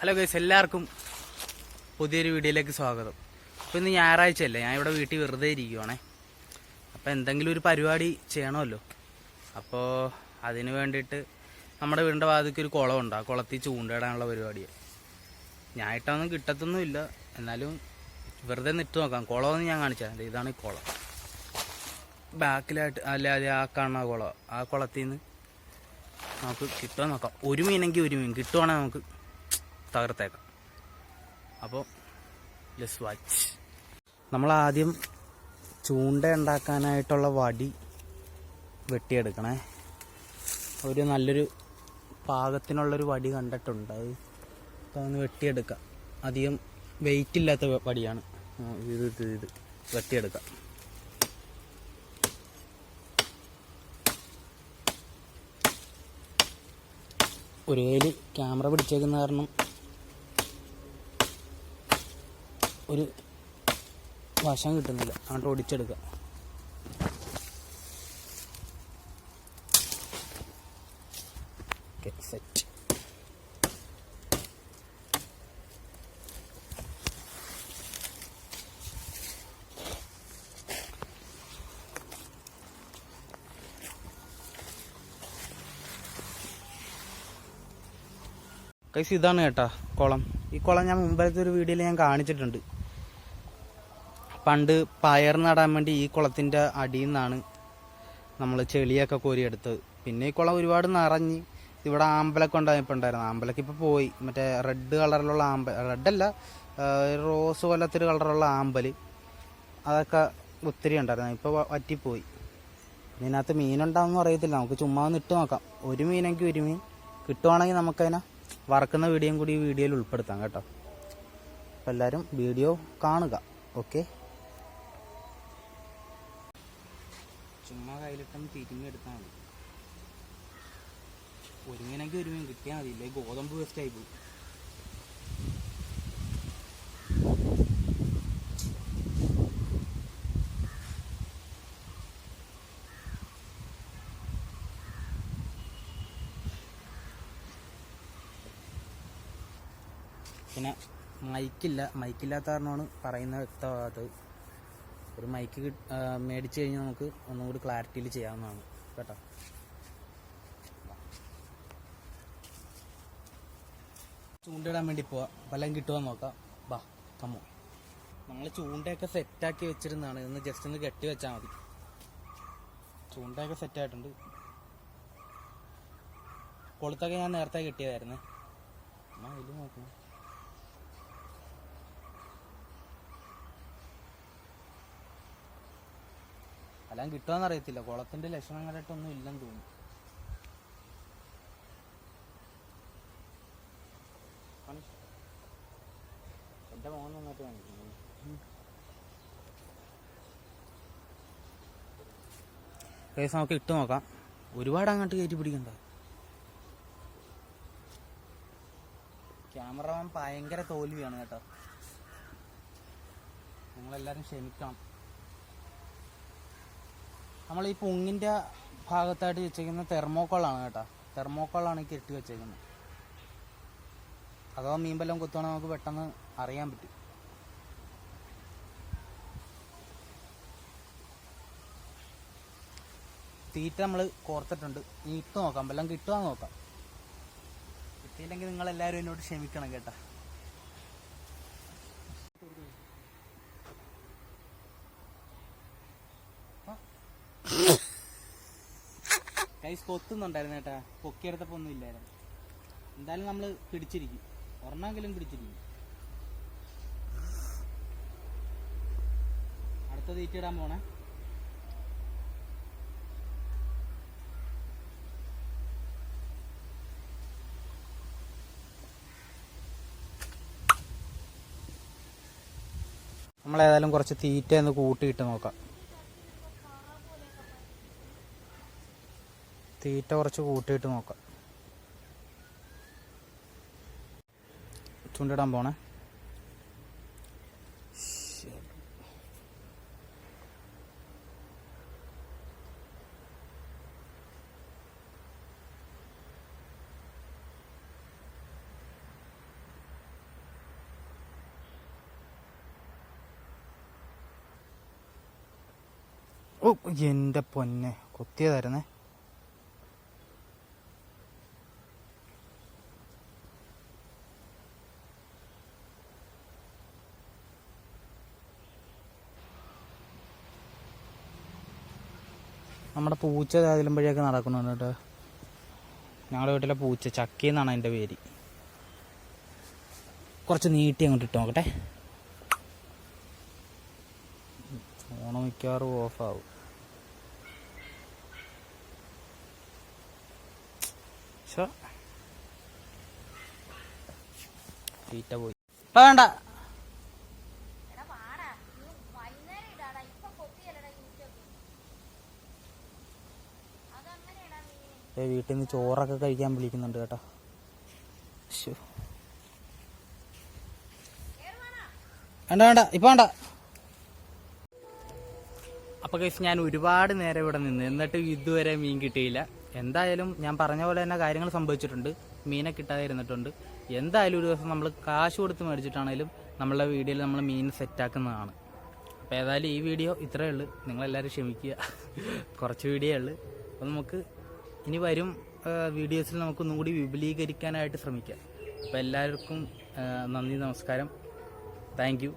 Hello guys എല്ലാവർക്കും പുതിയൊരു വീഡിയോയിലേക്ക് സ്വാഗതം. അപ്പോൾ ഇന്ന് ഞായറാഴ്ച അല്ലേ ഞാൻ ഇവിടെ വീട്ടിൽ വെറുതെ ഇരിക്കുവാണേ. അപ്പോൾ എന്തെങ്കിലും ഒരു പരിപാടി ചെയ്യണമല്ലോ. അപ്പോൾ അതിന് വേണ്ടിയിട്ട് നമ്മുടെ വീടിന്റെ വാതിക്ക് ഒരു കുളമുണ്ട്. ആ കുളത്തിൽ ചൂണ്ടയിടാനുള്ള പരിപാടിയാണ് ഞായിട്ടൊന്നും കിട്ടത്തൊന്നുമില്ല. എന്നാലും വെറുതെ നിട്ട് നോക്കാം. കുളമൊന്നും ഞാൻ കാണിച്ചാൽ ഇതാണ് ഈ കുളം. ബാക്കിലായിട്ട് അല്ല അല്ലാതെ ആ കാണുന്ന കുളം. ആ കുളത്തിൽ നിന്ന് നമുക്ക് കിട്ടുമോ നോക്കാം. ഒരു മീനെങ്കിൽ ഒരു മീൻ കിട്ടുവാണെങ്കിൽ നമുക്ക്. തകർത്തേക്കാം. അപ്പോൾ ലെസ് വാച്ച് നമ്മൾ ആദ്യം ചൂണ്ട ഉണ്ടാക്കാനായിട്ടുള്ള വടി വെട്ടിയെടുക്കണേ. ഒരു നല്ലൊരു പാകത്തിനുള്ളൊരു വടി കണ്ടിട്ടുണ്ട്. അത് അപ്പോൾ ഒന്ന് വെട്ടിയെടുക്കാം. അധികം വെയിറ്റ് ഇല്ലാത്ത വടിയാണ്. ഇത് ഇത് ഇത് വെട്ടിയെടുക്കാം. ഒരു ക്യാമറ പിടിച്ചേക്കുന്ന കാരണം ഒരു വശം കിട്ടുന്നില്ല. അങ്ങോട്ട് ഓടിച്ചെടുക്കാം ഓക്കെ സെറ്റ് കൈസ് ഇതാണ് കേട്ടാ കുളം. ഈ കുളം ഞാൻ മുമ്പത്തെ ഒരു വീഡിയോയിൽ ഞാൻ കാണിച്ചിട്ടുണ്ട്. പണ്ട് പയർ നടാൻ വേണ്ടി ഈ കുളത്തിന്റെ അടിയിൽ നിന്നാണ് നമ്മൾ ചെളിയൊക്കെ കോരിയെടുത്തത്. പിന്നെ ഈ കുളം ഒരുപാട് നിറഞ്ഞ് ഇവിടെ ആമ്പലൊക്കെ ഉണ്ടായപ്പോൾ ഉണ്ടായിരുന്നു. ആമ്പലൊക്കെ ഇപ്പോൾ പോയി. മറ്റേ റെഡ് കളറിലുള്ള ആമ്പൽ റെഡല്ല റോസ് പോലത്തെ കളറുള്ള ആമ്പൽ അതൊക്കെ ഒത്തിരി ഉണ്ടായിരുന്നു. ഇപ്പോൾ വറ്റിപ്പോയി. ഇതിനകത്ത് മീനുണ്ടാവുമെന്ന് അറിയത്തില്ല. നമുക്ക് ചുമ്മാ ഒന്ന് ഇട്ട് നോക്കാം. ഒരു മീനെങ്കിൽ ഒരു മീൻ കിട്ടുവാണെങ്കിൽ നമുക്കതിനെ വറക്കുന്ന വീഡിയോയും കൂടി ഈ വീഡിയോയിൽ ഉൾപ്പെടുത്താം കേട്ടോ. അപ്പോൾ എല്ലാവരും വീഡിയോ കാണുക. ഓക്കെ? കയ്യിലിട്ടൊന്ന് തിരിഞ്ഞെടുത്താൽ മതി. ഒരുങ്ങനെങ്കിൽ ഒരു കിട്ടിയാൽ മതി. ഇല്ലേ? ഗോതമ്പ് വേസ്റ്റ് ആയി പോയി. പിന്നെ മൈക്കില്ല മൈക്കില്ലാത്ത കാരണമാണ് പറയുന്ന വ്യക്തമാകാത്തത് ഒരു മൈക്ക് മേടിച്ച് കഴിഞ്ഞാൽ നമുക്ക് ഒന്നും കൂടി ക്ലാരിറ്റിയിൽ ചെയ്യാവുന്നതാണ്. കേട്ടോ? ചൂണ്ടയിടാൻ വേണ്ടി പോവാം. വല്ലതും കിട്ടുമോ നോക്കാം. ബാ കമ്മോ നമ്മൾ ചൂണ്ടയൊക്കെ സെറ്റാക്കി വെച്ചിരുന്നതാണ്. ഇന്ന് ജസ്റ്റ് ഒന്ന് കെട്ടി വെച്ചാൽ മതി. ചൂണ്ടയൊക്കെ സെറ്റായിട്ടുണ്ട് കൊളുത്തൊക്കെ ഞാൻ നേരത്തെ കെട്ടിയതായിരുന്നേ. അമ്മ ഇത് നോക്കണം. എല്ലാം കിട്ടുമെന്ന് അറിയത്തില്ല കുളത്തിന്റെ ലക്ഷണം കണ്ടിട്ടൊന്നും ഇല്ലെന്ന് തോന്നുന്നു. എന്റെ മോൻ നന്നായിട്ട് കാണിക്കുന്നു. കേസ് നമുക്ക് ഇട്ട് നോക്കാം. ഒരുപാട് അങ്ങോട്ട് കയറ്റി പിടിക്കണ്ട. ക്യാമറമാൻ ഭയങ്കര തോൽവിയാണ് കേട്ടോ. നിങ്ങളെല്ലാരും ക്ഷമിക്കണം. നമ്മൾ ഈ പൊങ്ങിന്റെ ഭാഗത്തായിട്ട് വെച്ചേക്കുന്ന തെർമോക്കോളാണ് കേട്ടോ. തെർമോക്കോളാണ് കെട്ടി വെച്ചേക്കുന്നത്. അഥവാ മീൻ കുത്തുകയാണെങ്കിൽ നമുക്ക് പെട്ടെന്ന് അറിയാൻ പറ്റും. തീറ്റ നമ്മൾ കോർത്തിട്ടുണ്ട്. ഇനി ഇട്ട് നോക്കാം. വല്ലതും കിട്ടുവാന്ന് നോക്കാം. കിട്ടിയില്ലെങ്കിൽ നിങ്ങളെല്ലാവരും എന്നോട് ക്ഷമിക്കണം കേട്ടാ. കൈസ് കൊത്തുന്നുണ്ടായിരുന്നു കേട്ടാ. പൊക്കിയെടുത്തപ്പോ ഒന്നും ഇല്ലായിരുന്നു. എന്തായാലും നമ്മൾ പിടിച്ചിരിക്കും. ഒരെണ്ണമെങ്കിലും പിടിച്ചിരിക്കും. അടുത്ത തീറ്റിടാൻ പോണേ. നമ്മളേതായാലും കുറച്ച് തീറ്റ ഒന്ന് കൂട്ടിയിട്ട് നോക്കാം. തീറ്റ കുറച്ച് കൂട്ടിയിട്ട് നോക്കാം. ചൂണ്ടിടാൻ പോണേ. ഓ പൊന്നെ കൊത്തിയതായിരുന്നേ. നമ്മുടെ പൂച്ച അതിലും വഴിയൊക്കെ നടക്കുന്നുണ്ട് കേട്ടോ. ഞങ്ങളുടെ വീട്ടിലെ പൂച്ച ചക്കി എന്നാണ് അതിന്റെ പേര്. കുറച്ച് നീട്ടി അങ്ങോട്ട് ഇട്ട് നോക്കട്ടെ. ഫോണ് മിക്കവാറും ഓഫാവും. തീറ്റ പോയി. വേണ്ട. വീട്ടിൽ നിന്ന് ചോറൊക്കെ കഴിക്കാൻ വിളിക്കുന്നുണ്ട് കേട്ടോ. വേണ്ട വേണ്ട ഇപ്പൊ വേണ്ട. അപ്പൊ കേസ് ഞാൻ ഒരുപാട് നേരം ഇവിടെ നിന്ന്. എന്നിട്ട് ഇതുവരെ മീൻ കിട്ടിയില്ല. എന്തായാലും ഞാൻ പറഞ്ഞ പോലെ തന്നെ കാര്യങ്ങൾ സംഭവിച്ചിട്ടുണ്ട്. മീനെ കിട്ടാതെ ഇരുന്നിട്ടുണ്ട്. എന്തായാലും ഒരു ദിവസം നമ്മൾ കാശ് കൊടുത്ത് മേടിച്ചിട്ടാണെങ്കിലും നമ്മളെ വീഡിയോയിൽ നമ്മൾ മീൻ സെറ്റാക്കുന്നതാണ് അപ്പോൾ ഏതായാലും ഈ വീഡിയോ ഇത്രയേ ഉള്ളൂ. നിങ്ങളെല്ലാവരും ക്ഷമിക്കുക. കുറച്ച് വീഡിയോ ഉള്ളു. അപ്പോൾ നമുക്ക് ഇനി വരും വീഡിയോസിൽ നമുക്കൊന്നും കൂടി വിപുലീകരിക്കാനായിട്ട് ശ്രമിക്കാം. അപ്പോൾ എല്ലാവർക്കും നന്ദി നമസ്കാരം. Thank you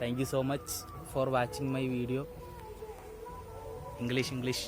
thank you so much for watching my video English English